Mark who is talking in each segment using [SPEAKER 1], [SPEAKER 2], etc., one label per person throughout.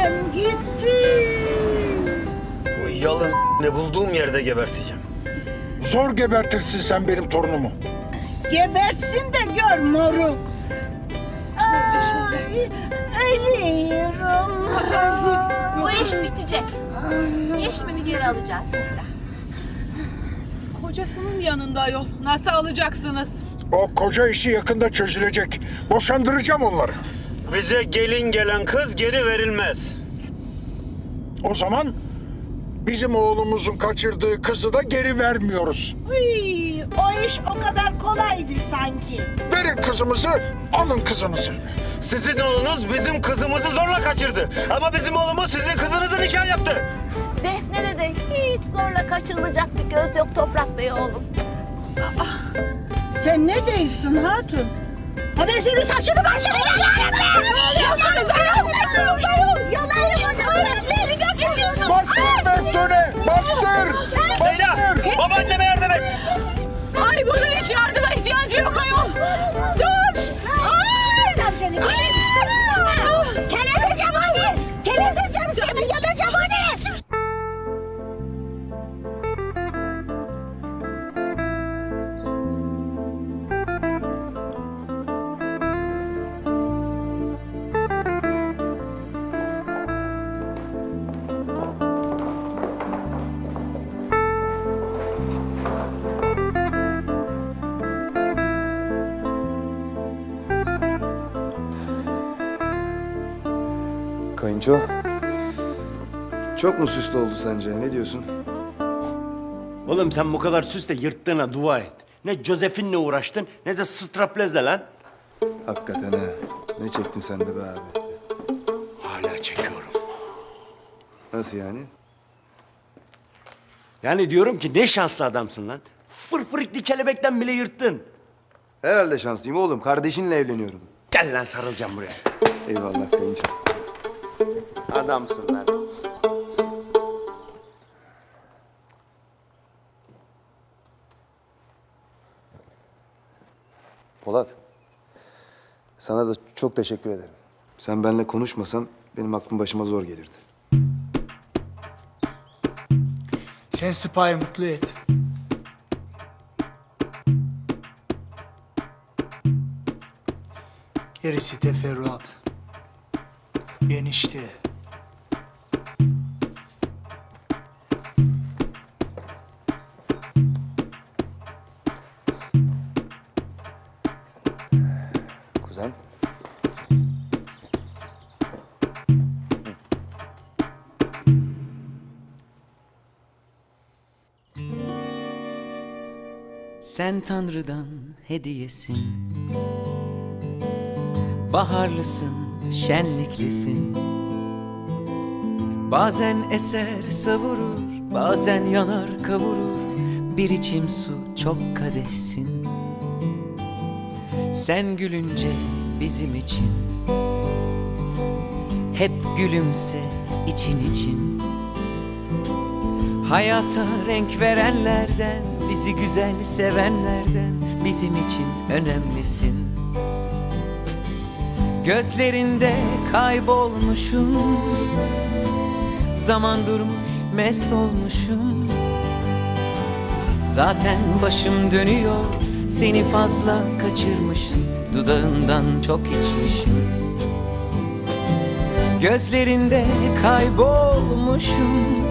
[SPEAKER 1] Annem gitti.
[SPEAKER 2] O yalın ne bulduğum yerde geberteceğim.
[SPEAKER 3] Zor gebertirsin sen benim torunumu.
[SPEAKER 1] Gebersin de gör moruk. Ay, ölüyorum.
[SPEAKER 4] Bu iş bitecek. Eşmimi geri alacağız sizden.
[SPEAKER 5] Kocasının yanında yol. Nasıl alacaksınız?
[SPEAKER 3] O koca işi yakında çözülecek. Boşandıracağım onları.
[SPEAKER 2] Bize gelin gelen kız geri verilmez.
[SPEAKER 3] O zaman bizim oğlumuzun kaçırdığı kızı da geri vermiyoruz.
[SPEAKER 1] Uy, o iş o kadar kolaydı sanki.
[SPEAKER 3] Verin kızımızı, alın kızınızı.
[SPEAKER 2] Sizin oğlunuz bizim kızımızı zorla kaçırdı. Ama bizim oğlumuz sizin kızınızı nikah yaptı.
[SPEAKER 4] Defne'de de hiç zorla kaçırılacak bir göz yok Toprak Bey oğlum.
[SPEAKER 1] Sen ne diyorsun hatun? Ha ben senin saçını başını yalarım ben! Yalarım ben! Yalarım
[SPEAKER 3] Bastır Meftune, bastır! Bastır!
[SPEAKER 2] babaanneme yardım et.
[SPEAKER 5] Ay bunun hiç
[SPEAKER 6] Çok mu süslü oldu sence? Ne diyorsun?
[SPEAKER 7] Oğlum sen bu kadar süsle yırttığına dua et. Ne Josephine'le uğraştın ne de straplezle lan.
[SPEAKER 6] Hakikaten ha. Ne çektin sen de be abi?
[SPEAKER 7] Hala çekiyorum.
[SPEAKER 6] Nasıl yani?
[SPEAKER 7] Yani diyorum ki ne şanslı adamsın lan. Fırfırıklı kelebekten bile yırttın.
[SPEAKER 6] Herhalde şanslıyım oğlum. Kardeşinle evleniyorum.
[SPEAKER 7] Gel lan sarılacağım buraya.
[SPEAKER 6] Eyvallah kayınço.
[SPEAKER 7] Adamsın lan.
[SPEAKER 6] Polat. Sana da çok teşekkür ederim. Sen benimle konuşmasan benim aklım başıma zor gelirdi.
[SPEAKER 8] Sen Spy'ı mutlu et. Gerisi teferruat. Enişte.
[SPEAKER 9] Tanrı'dan hediyesin. Baharlısın, şenliklisin. Bazen eser savurur, bazen yanar kavurur. Bir içim su çok kadehsin. Sen gülünce bizim için. Hep gülümse için için Hayata renk verenlerden, bizi güzel sevenlerden bizim için önemlisin. Gözlerinde kaybolmuşum, zaman durmuş mest olmuşum. Zaten başım dönüyor, seni fazla kaçırmışım, dudağından çok içmişim. Gözlerinde kaybolmuşum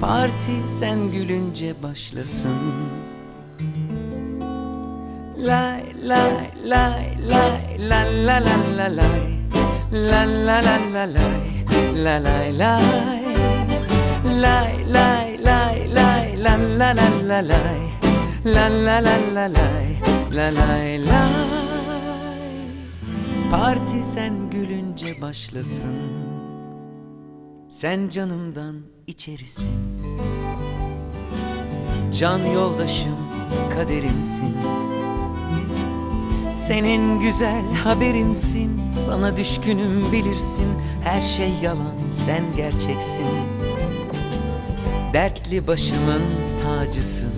[SPEAKER 9] Parti sen gülünce başlasın Lay lay lay lay la la la la lay La la la la lay La lay lay Lay lay lay lay la la la la lay La la la la lay La lay lay Parti sen gülünce başlasın Sen canımdan içerisin. Can yoldaşım kaderimsin. Senin güzel haberimsin. Sana düşkünüm bilirsin. Her şey yalan sen gerçeksin. Dertli başımın tacısın.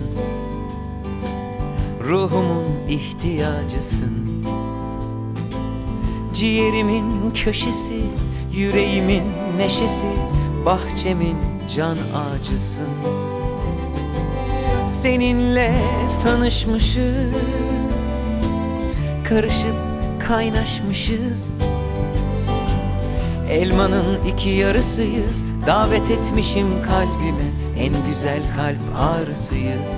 [SPEAKER 9] Ruhumun ihtiyacısın. Ciğerimin köşesi Yüreğimin neşesi Bahçemin can ağacısın Seninle tanışmışız Karışıp kaynaşmışız. Elmanın iki yarısıyız Davet etmişim kalbime En güzel kalp ağrısıyız.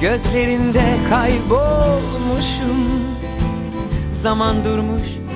[SPEAKER 9] Gözlerinde kaybolmuşum Zaman durmuş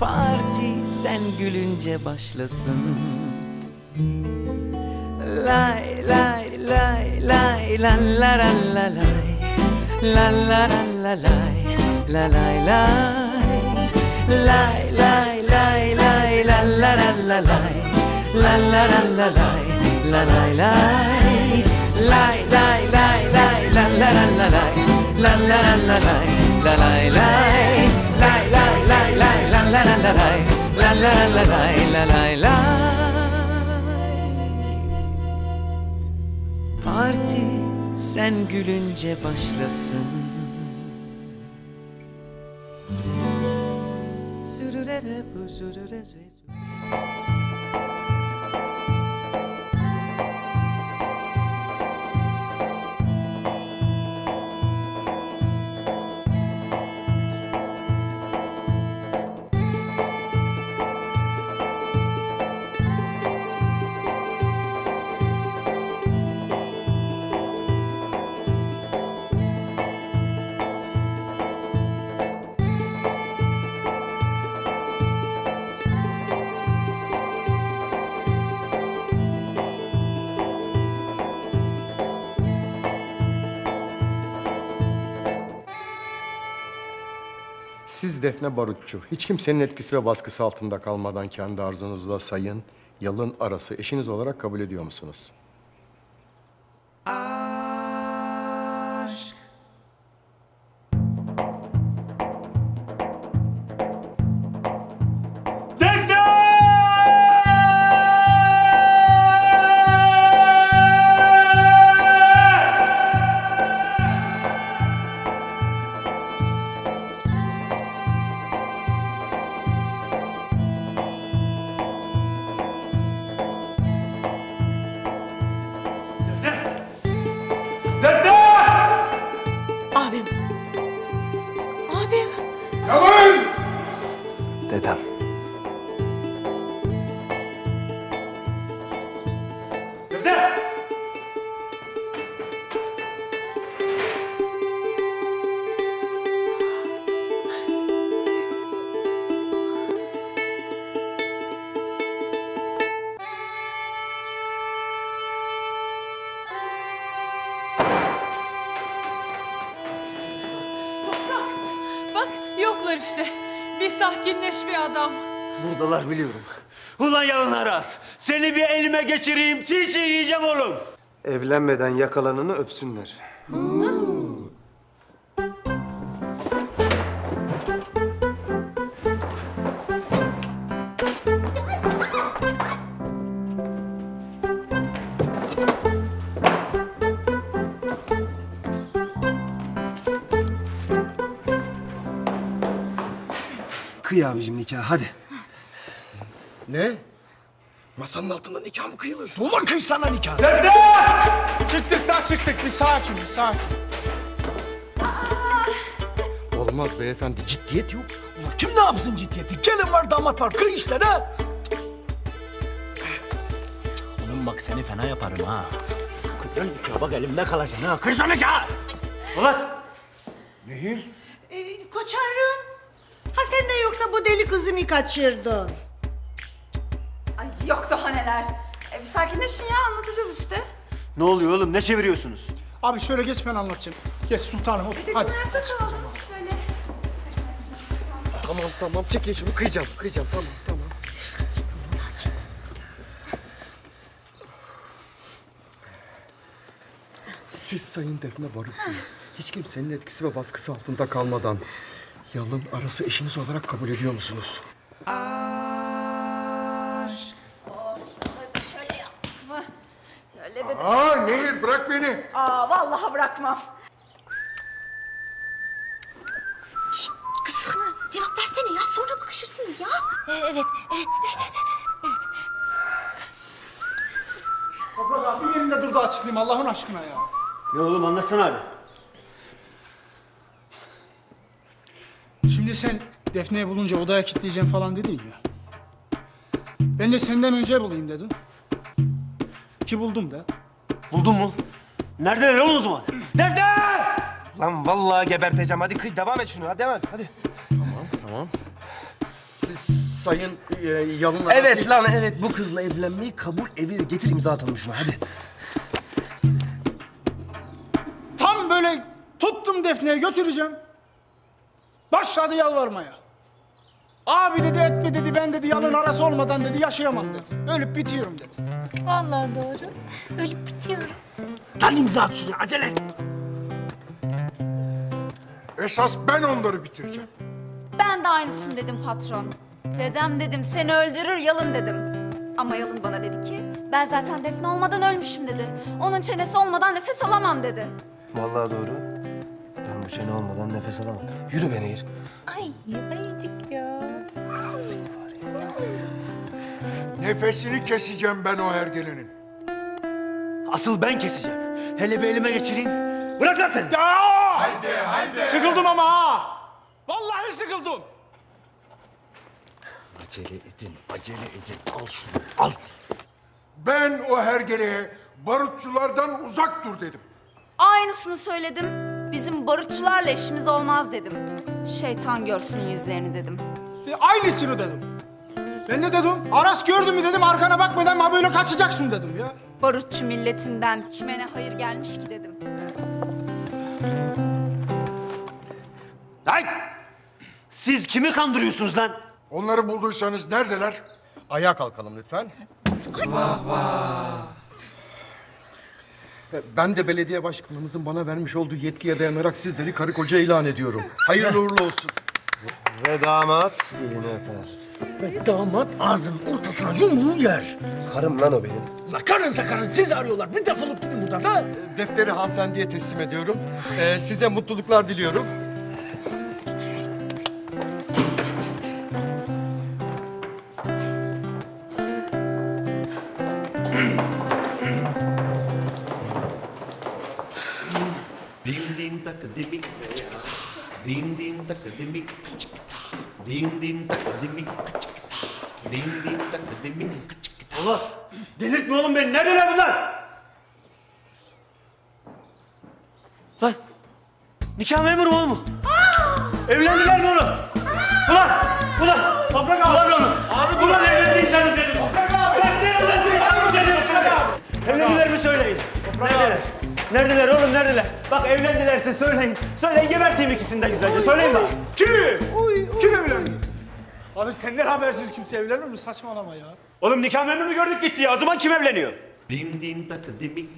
[SPEAKER 9] Parti sen gülünce başlasın Lay lay lay lay la la la la lay La la la la lay La lay lay Lay lay lay lay la la la la lay La la la la lay La lay lay Lay lay lay lay la la la la lay La la la la lay La lay lay Lay lay lay lay la la la la lay La la la la lay La Parti sen gülünce başlasın Sürürere bu sürürere.
[SPEAKER 10] Siz Defne Barutçu, hiç kimsenin etkisi ve baskısı altında kalmadan kendi arzunuzla sayın, yalın arası eşiniz olarak kabul ediyor musunuz?
[SPEAKER 11] Abim. Yoklar işte. Bir sakinleş bir adam.
[SPEAKER 4] Buradalar biliyorum. Ulan yalın aras. Seni bir elime geçireyim. Çiğ çiğ yiyeceğim oğlum.
[SPEAKER 6] Evlenmeden yakalananı öpsünler. Kıy abicim nikah hadi.
[SPEAKER 10] Ne? Masanın altında nikah mı kıyılır?
[SPEAKER 12] Ulan kıysana nikah.
[SPEAKER 3] Çıktık da çıktık. Bir sakin, bir sakin.
[SPEAKER 10] Olmaz beyefendi, ciddiyet yok.
[SPEAKER 12] Ulan kim ne yapsın ciddiyeti? Gelin var damat var kıy işte de.
[SPEAKER 10] Onun
[SPEAKER 12] bak seni fena yaparım ha. Kırın nikahı bak elimde kalacaksın ha. Kırsana nikahı.
[SPEAKER 2] Ulan
[SPEAKER 3] Nehir.
[SPEAKER 1] De yoksa bu deli kızı mı kaçırdın?
[SPEAKER 11] Ay yok daha neler. E, bir sakinleşin ya anlatacağız işte.
[SPEAKER 4] Ne oluyor oğlum? Ne çeviriyorsunuz?
[SPEAKER 8] Abi şöyle geç ben anlatacağım. Geç sultanım otur. Hadi.
[SPEAKER 11] Ayakta kalın. Şöyle.
[SPEAKER 10] Tamam tamam çekin şunu kıyacağım kıyacağım tamam tamam. Siz Sayın Defne Barutçu, hiç kimsenin etkisi ve baskısı altında kalmadan yalın arası eşiniz olarak kabul ediyor musunuz?
[SPEAKER 11] Şöyle yaptık mı? Şöyle dedim.
[SPEAKER 3] aa Nehir bırak beni.
[SPEAKER 11] Aa vallahi bırakmam.
[SPEAKER 13] Kızım cevap versene ya sonra bakışırsınız ya. evet, evet, evet, evet, evet, evet.
[SPEAKER 8] Toprak abi yerinde dur da açıklayayım Allah'ın aşkına ya.
[SPEAKER 2] ne oğlum anlatsana abi.
[SPEAKER 8] Şimdi sen Defne'yi bulunca odaya kilitleyeceğim falan dedin ya. Ben de senden önce bulayım dedim. Ki buldum da.
[SPEAKER 4] Buldun mu?
[SPEAKER 2] Neredeler oğlum o zaman? Defne!
[SPEAKER 4] Lan vallahi geberteceğim. Hadi kıy devam et şunu. Hadi devam et. Hadi.
[SPEAKER 10] Tamam. Siz Sayın e, yalın.
[SPEAKER 4] Evet lan evet. Bu kızla evlenmeyi kabul edil. Getir imza atalım şuna. Hadi.
[SPEAKER 8] Tam böyle tuttum Defne'yi götüreceğim. Başladı yalvarmaya. Abi dedi etme dedi ben dedi yalın arası olmadan dedi yaşayamam dedi. Ölüp bitiyorum dedi.
[SPEAKER 13] Vallahi doğru. Ölüp bitiyorum.
[SPEAKER 12] Lan imza at şuraya acele et.
[SPEAKER 3] Esas ben onları bitireceğim.
[SPEAKER 11] Ben de aynısını dedim patron. Dedem dedim seni öldürür yalın dedim. Ama yalın bana dedi ki ben zaten Defne olmadan ölmüşüm dedi. Onun çenesi olmadan nefes alamam dedi.
[SPEAKER 4] Vallahi doğru. Bu çene olmadan nefes alamam. Yürü be Nehir.
[SPEAKER 13] Ay ayıcık ya.
[SPEAKER 3] Nefesini keseceğim ben o hergelenin.
[SPEAKER 2] Asıl ben keseceğim. Hele bir elime geçireyim. Bırak lan sen.
[SPEAKER 8] Ya! Haydi haydi. Sıkıldım ama ha. Vallahi sıkıldım.
[SPEAKER 12] Acele edin, acele edin. Al şunu, al.
[SPEAKER 3] Ben o hergeleye barutçulardan uzak dur dedim.
[SPEAKER 11] Aynısını söyledim. Bizim barutçularla işimiz olmaz dedim. Şeytan görsün yüzlerini dedim.
[SPEAKER 8] İşte aynısını dedim. Ben ne dedim? Aras gördün mü dedim arkana bakmadan ha böyle kaçacaksın dedim ya.
[SPEAKER 11] Barutçu milletinden kime ne hayır gelmiş ki dedim.
[SPEAKER 2] Ay! Siz kimi kandırıyorsunuz lan?
[SPEAKER 3] Onları bulduysanız neredeler?
[SPEAKER 10] Ayağa kalkalım lütfen. Ben de belediye başkanımızın bana vermiş olduğu yetkiye dayanarak sizleri karı koca ilan ediyorum. Hayırlı uğurlu olsun.
[SPEAKER 4] Ve damat elini öper.
[SPEAKER 12] Ve damat ağzının ortasına yumruğu yer.
[SPEAKER 4] Karım lan o benim.
[SPEAKER 12] La karınsa karın sizi arıyorlar. Bir defolup gidin buradan da.
[SPEAKER 10] Defteri hanımefendiye teslim ediyorum. Ee, size mutluluklar diliyorum.
[SPEAKER 14] Dimik Dim dim tak dimik Dim dim tak dimik
[SPEAKER 2] Allah! Delirtme oğlum beni. Neredeler bunlar? Lan! Nikah memuru mu? Evlendiler mi oğlum? Neredeler? Oğlum neredeler? Bak evlendilerse söyleyin. Söyleyin geberteyim ikisini de güzelce. Söyleyin bak.
[SPEAKER 8] Kim? Kim evlendi? Abi senden habersiz kimse evlenir mi? Saçmalama ya.
[SPEAKER 2] Oğlum nikah memuru gördük gitti ya. O zaman kim evleniyor?
[SPEAKER 14] Dim dim tak dimik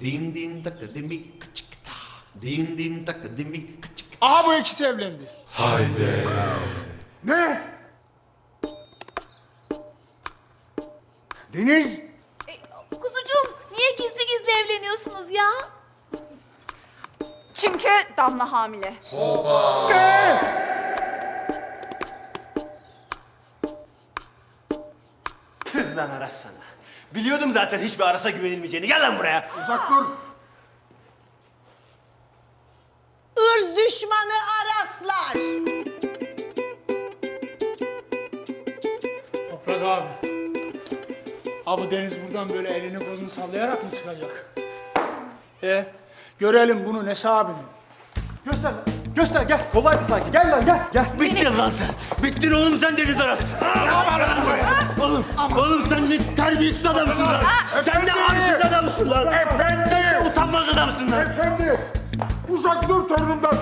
[SPEAKER 14] Dim dim tak dimik Dim dim tak dimik
[SPEAKER 8] Aha bu ikisi evlendi.
[SPEAKER 3] Ne? Deniz,
[SPEAKER 13] gizli evleniyorsunuz ya?
[SPEAKER 11] Çünkü Damla hamile.
[SPEAKER 2] Tüh lan Aras sana. Biliyordum zaten hiçbir Aras'a güvenilmeyeceğini. Gel lan buraya.
[SPEAKER 3] uzak dur.
[SPEAKER 1] Irz düşmanı Araslar.
[SPEAKER 8] Toprak abi. Abi Deniz buradan böyle elini kolunu sallayarak mı çıkacak? E görelim bunun hesabını. Göster lan. Göster gel. Kolaydı sanki. Gel lan gel. Gel.
[SPEAKER 2] Bittin lan sen. Bittin oğlum sen deniz arası. Oğlum, oğlum sen ne terbiyesiz adamsın lan. Sen ne arsız adamsın lan. Sen ne utanmaz adamsın lan.
[SPEAKER 3] Efendi! Uzak dur torunumdan.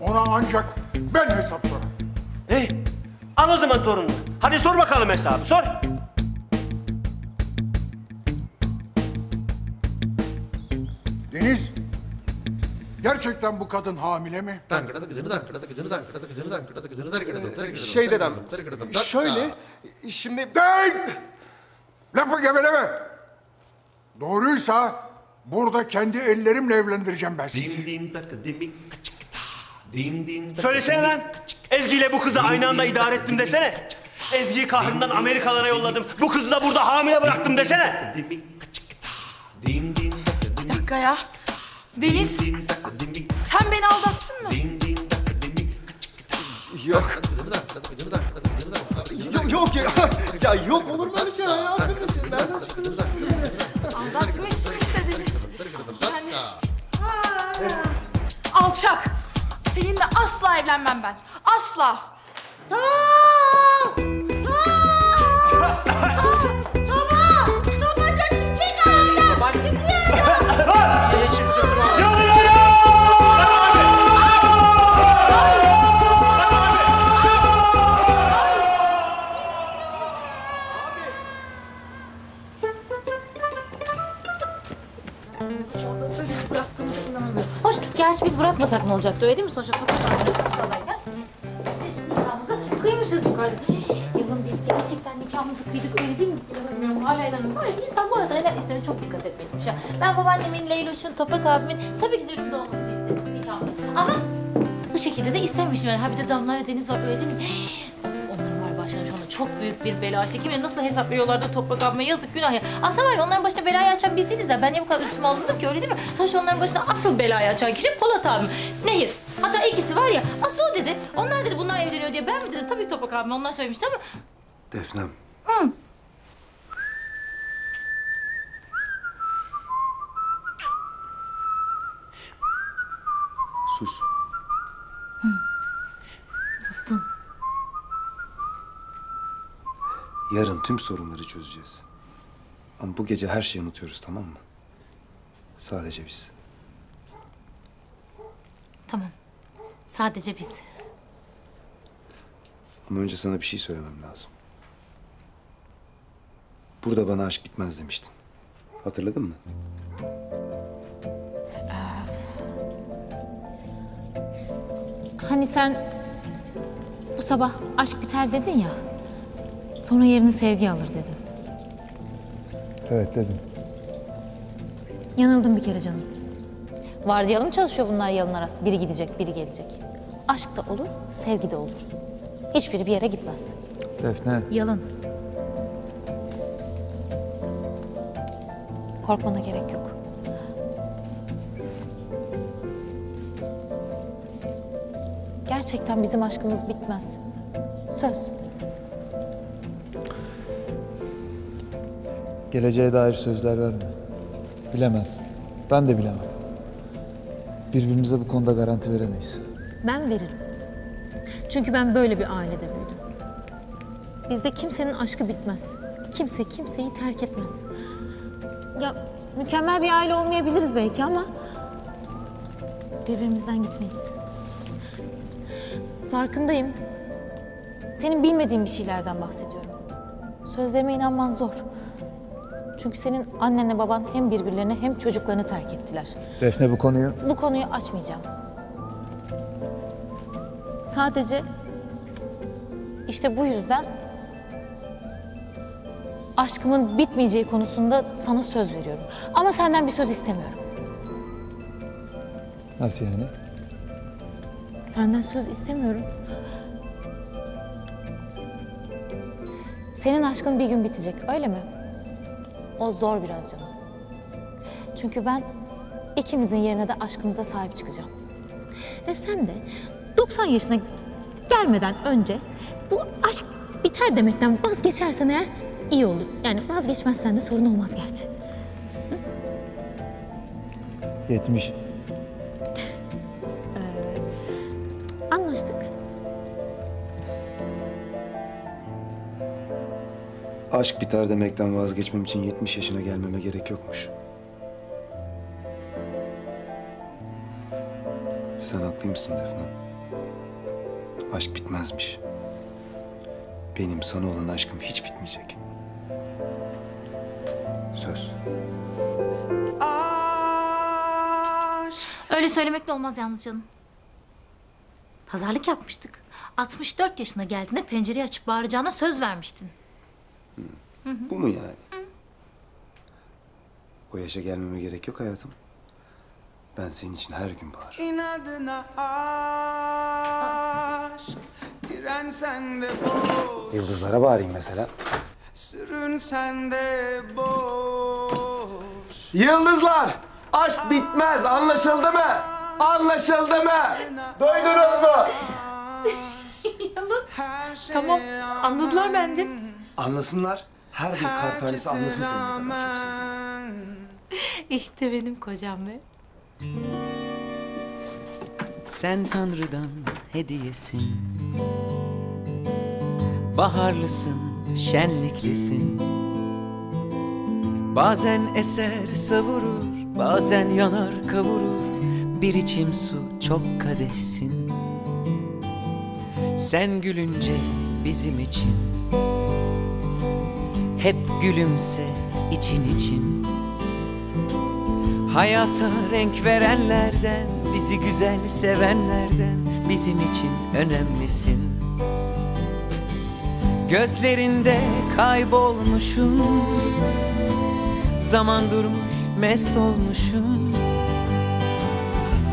[SPEAKER 3] Ona ancak ben hesap sorarım.
[SPEAKER 2] Eh, al o zaman torununu. Hadi sor bakalım hesabı, sor.
[SPEAKER 3] Deniz, gerçekten bu kadın hamile mi?
[SPEAKER 15] Şey dedem, şöyle, şimdi...
[SPEAKER 3] Değil! Lafı geveleme! Doğruysa burada kendi ellerimle evlendireceğim ben sizi.
[SPEAKER 2] Söylesene lan. Ezgi ile bu kızı aynı anda idare ettim desene. Ezgi'yi kahrından Amerikalara yolladım. Bu kızı da burada hamile bıraktım desene.
[SPEAKER 13] Dakika ya. Deniz sen beni aldattın mı?
[SPEAKER 15] Yok. Yok, yok ya. ya yok olur mu öyle şey hayatımda siz nereden çıktınız?
[SPEAKER 13] Aldatmışsın işte Deniz. Yani... Alçak. Seninle asla evlenmem ben. Asla.
[SPEAKER 16] Hoş, biz bırakmasak ne olacaktı öyle değil mi? Sonuçta topraklarla nikahımızı kıymışız yukarıda. Yalın biz gerçekten nikahımızı kıydık öyle değil mi? İnanamıyorum hala inanamıyorum. Var insan bu arada helal çok dikkat etmeliymiş ya. Ben babaannemin, Leyloş'un, Toprak abimin tabii ki düğünümde olmasını istemiştim nikahımda. Ama bu şekilde de istememişim yani. Ha bir de Damla ile Deniz var öyle değil mi? Başına şu anda çok büyük bir bela işte. Kim bilir nasıl hesap veriyorlar da Toprak abime yazık günah ya. Aslında var ya onların başına belayı açan biz değiliz ya. Ben niye bu kadar üstüme alındım ki öyle değil mi? Sonuçta onların başına asıl belayı açan kişi Polat abim. Nehir. Hatta ikisi var ya asıl o dedi. Onlar dedi bunlar evleniyor diye. Ben mi dedim? Tabii Toprak abim onlar söylemişti ama.
[SPEAKER 6] Defnem.
[SPEAKER 16] Hı.
[SPEAKER 6] Yarın tüm sorunları çözeceğiz. Ama bu gece her şeyi unutuyoruz tamam mı? Sadece biz.
[SPEAKER 16] Tamam. Sadece biz.
[SPEAKER 6] Ama önce sana bir şey söylemem lazım. Burada bana aşk bitmez demiştin. Hatırladın mı?
[SPEAKER 16] Hani sen bu sabah aşk biter dedin ya. Sonra yerini sevgi alır dedin.
[SPEAKER 6] Evet dedim.
[SPEAKER 16] Yanıldım bir kere canım. Vardiyalı mı çalışıyor bunlar yalın arası? Biri gidecek, biri gelecek. Aşk da olur, sevgi de olur. Hiçbiri bir yere gitmez.
[SPEAKER 6] Defne.
[SPEAKER 16] Yalın. Korkmana gerek yok. Gerçekten bizim aşkımız bitmez. Söz.
[SPEAKER 17] Geleceğe dair sözler verme. Bilemezsin. Ben de bilemem. Birbirimize bu konuda garanti veremeyiz.
[SPEAKER 16] Ben veririm. Çünkü ben böyle bir ailede büyüdüm. Bizde kimsenin aşkı bitmez. Kimse kimseyi terk etmez. Ya mükemmel bir aile olmayabiliriz belki ama birbirimizden gitmeyiz. Farkındayım. Senin bilmediğin bir şeylerden bahsediyorum. Sözlerime inanman zor. Çünkü senin annenle baban hem birbirlerini hem çocuklarını terk ettiler.
[SPEAKER 17] Defne bu konuyu...
[SPEAKER 16] Bu konuyu açmayacağım. Sadece işte bu yüzden aşkımın bitmeyeceği konusunda sana söz veriyorum. Ama senden bir söz istemiyorum.
[SPEAKER 17] Nasıl yani?
[SPEAKER 16] Senden söz istemiyorum. Senin aşkın bir gün bitecek, öyle mi? O zor biraz canım. Çünkü ben ikimizin yerine de aşkımıza sahip çıkacağım. Ve sen de 90 yaşına gelmeden önce bu aşk biter demekten vazgeçersen eğer iyi olur. Yani vazgeçmezsen de sorun olmaz gerçi.
[SPEAKER 17] 70.
[SPEAKER 16] Anlaştık.
[SPEAKER 6] Aşk biter demekten vazgeçmem için 70 yaşına gelmeme gerek yokmuş. Sen haklıymışsın Defne. Aşk bitmezmiş. Benim sana olan aşkım hiç bitmeyecek. Söz.
[SPEAKER 16] Öyle söylemek de olmaz yalnız canım. Pazarlık yapmıştık. 64 yaşına geldiğinde pencereyi açıp bağıracağına söz vermiştin.
[SPEAKER 6] Bu mu yani? O yaşa gelmeme gerek yok hayatım. Ben senin için her gün bağırırım.
[SPEAKER 9] İnadına aşk Dirensen de boş
[SPEAKER 6] Yıldızlara bağırayım mesela.
[SPEAKER 9] Sürünsen de boş
[SPEAKER 15] Yıldızlar! Aşk bitmez anlaşıldı mı? Anlaşıldı mı? Duydunuz mu?
[SPEAKER 16] Tamam anladılar bence.
[SPEAKER 6] Anlasınlar. Her bir kar tanesi anlasın seni ne kadar çok sevdiğimi.
[SPEAKER 16] İşte benim kocam be.
[SPEAKER 9] Sen Tanrı'dan hediyesin Baharlısın, şenliklisin Bazen eser savurur, bazen yanar kavurur Bir içim su çok kadehsin Sen gülünce bizim için Hep gülümse için için Hayata renk verenlerden, bizi güzel sevenlerden bizim için önemlisin. Gözlerinde kaybolmuşum, zaman durmuş mest olmuşum.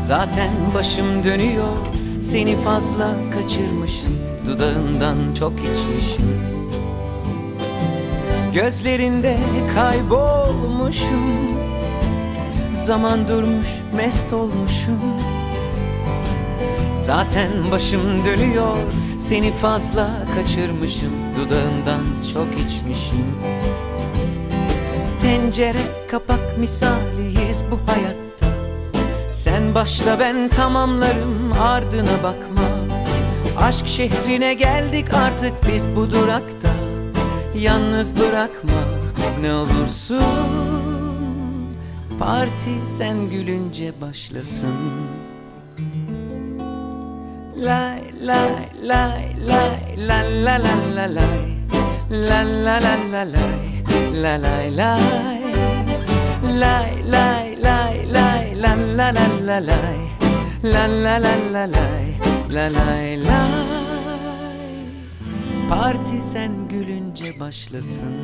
[SPEAKER 9] Zaten başım dönüyor, seni fazla kaçırmışım, dudağından çok içmişim. Gözlerinde kaybolmuşum. Zaman durmuş mest olmuşum. Zaten başım dönüyor Seni fazla kaçırmışım. Dudağından çok içmişim. Tencere kapak misaliyiz bu hayatta. Sen başla ben tamamlarım ardına bakma. Aşk şehrine geldik artık biz bu durakta Yalnız bırakma ne olursun Parti sen gülünce başlasın Lay lay lay lay la la la la lay La la la la lay La lay lay Lay lay lay lay la la la la lay La la la la lay La lay lay Parti sen gülünce başlasın.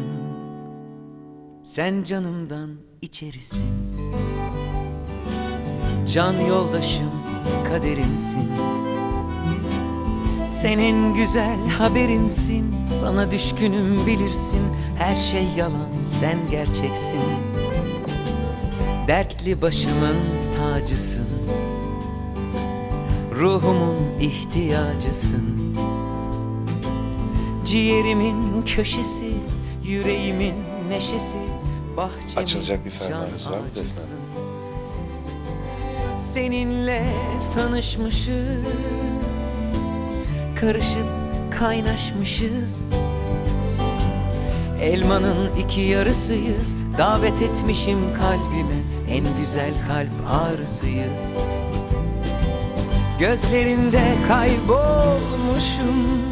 [SPEAKER 9] Sen canımdan içerisin. Can yoldaşım kaderimsin. Senin güzel haberimsin. Sana düşkünüm bilirsin. Her şey yalan sen gerçeksin. Dertli başımın tacısın. Ruhumun ihtiyacısın Ciğerimin köşesi Yüreğimin neşesi Bahçemin
[SPEAKER 6] Açılacak bir fermanınız var mı Defne.
[SPEAKER 9] Seninle tanışmışız Karışıp kaynaşmışız. Elmanın iki yarısıyız Davet etmişim kalbime En güzel kalp ağrısıyız. Gözlerinde kaybolmuşum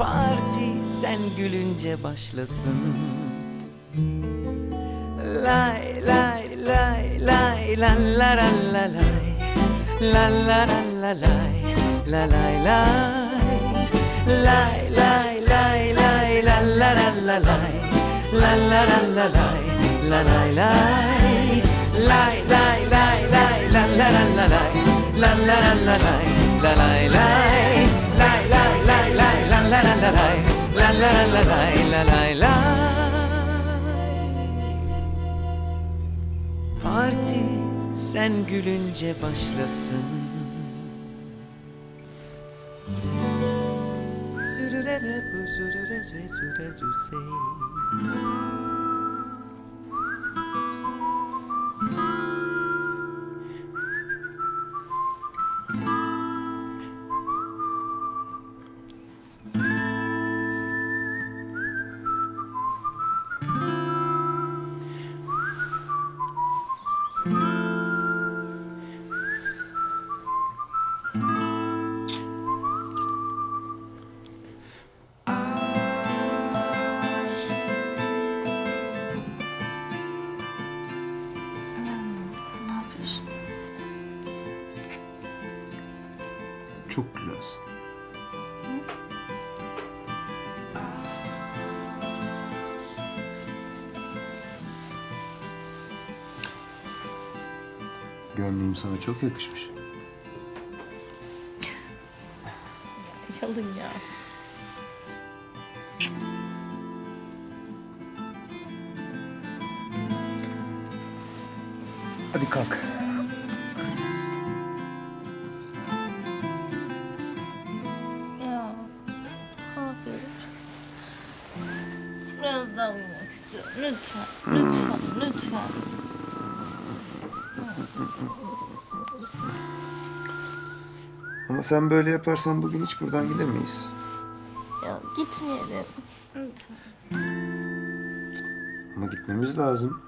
[SPEAKER 9] parti sen gülünce başlasın Lay lay lay lay la la la la lay La la la la lay la lay lay Lay lay lay lay la la la la lay La la la la lay la lay lay Lay lay lay lay la la la la lay La la la la lay la lay lay la la la la la la la la. Parti sen gülünce başlasın.
[SPEAKER 16] Sürülere,
[SPEAKER 6] üzülere, düre düzey. Sana çok yakışmış.
[SPEAKER 16] Yalın ya.
[SPEAKER 6] Hadi kalk.
[SPEAKER 16] Ya. Kalkıyorum. Biraz daha uyumak istiyorum. Lütfen. Lütfen. Lütfen.
[SPEAKER 6] Ama sen böyle yaparsan bugün hiç buradan gidemeyiz.
[SPEAKER 16] Ya gitmeyelim.
[SPEAKER 6] Ama gitmemiz lazım.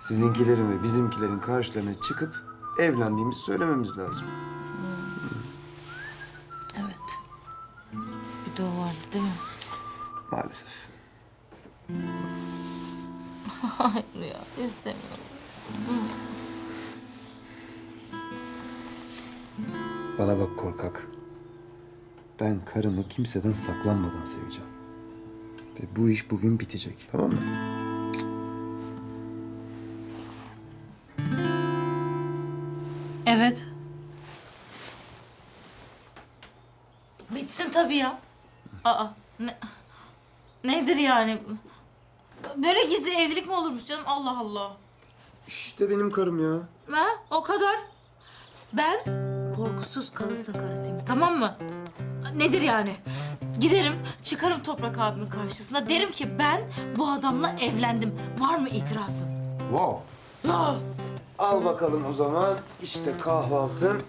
[SPEAKER 6] Sizinkilerin ve bizimkilerin karşılarına çıkıp evlendiğimizi söylememiz lazım. Bana bak korkak. Ben karımı kimseden saklanmadan seveceğim. Ve bu iş bugün bitecek. Tamam mı?
[SPEAKER 16] Evet. Bitsin tabii ya. Aa, ne, nedir yani? Böyle gizli evlilik mi olurmuş canım? Allah Allah.
[SPEAKER 6] İşte benim karım ya.
[SPEAKER 16] Ha, o kadar. Ben korkusuz kalırsın karısıyım, tamam mı? Nedir yani? Giderim, çıkarım Toprak abimin karşısına. Derim ki ben bu adamla evlendim. Var mı itirazın?
[SPEAKER 6] Wow.
[SPEAKER 16] Ya,
[SPEAKER 6] Al bakalım o zaman. İşte kahvaltın.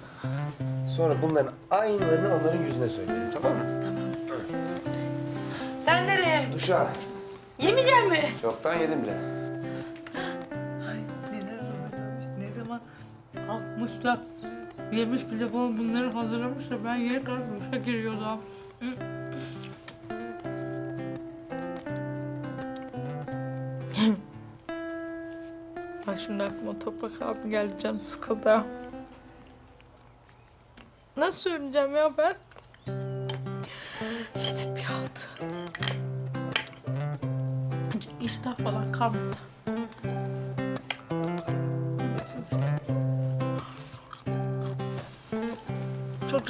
[SPEAKER 6] Sonra bunların aynılarını onların yüzüne söyleyelim tamam mı?
[SPEAKER 16] sen nereye?
[SPEAKER 6] Duşa.
[SPEAKER 16] Yemeyecek mi?
[SPEAKER 6] Çoktan yedim bile.
[SPEAKER 16] Neler hazırlamış, ne zaman kalkmışlar. Yemiş bile falan bunları hazırlamış da ben yeni kalkmışa giriyordum. Bak şimdi aklıma Toprak abi geldi canım sıkıldı. Nasıl söyleyeceğim ya ben? Yedik bir altı. İştah falan kalmadı.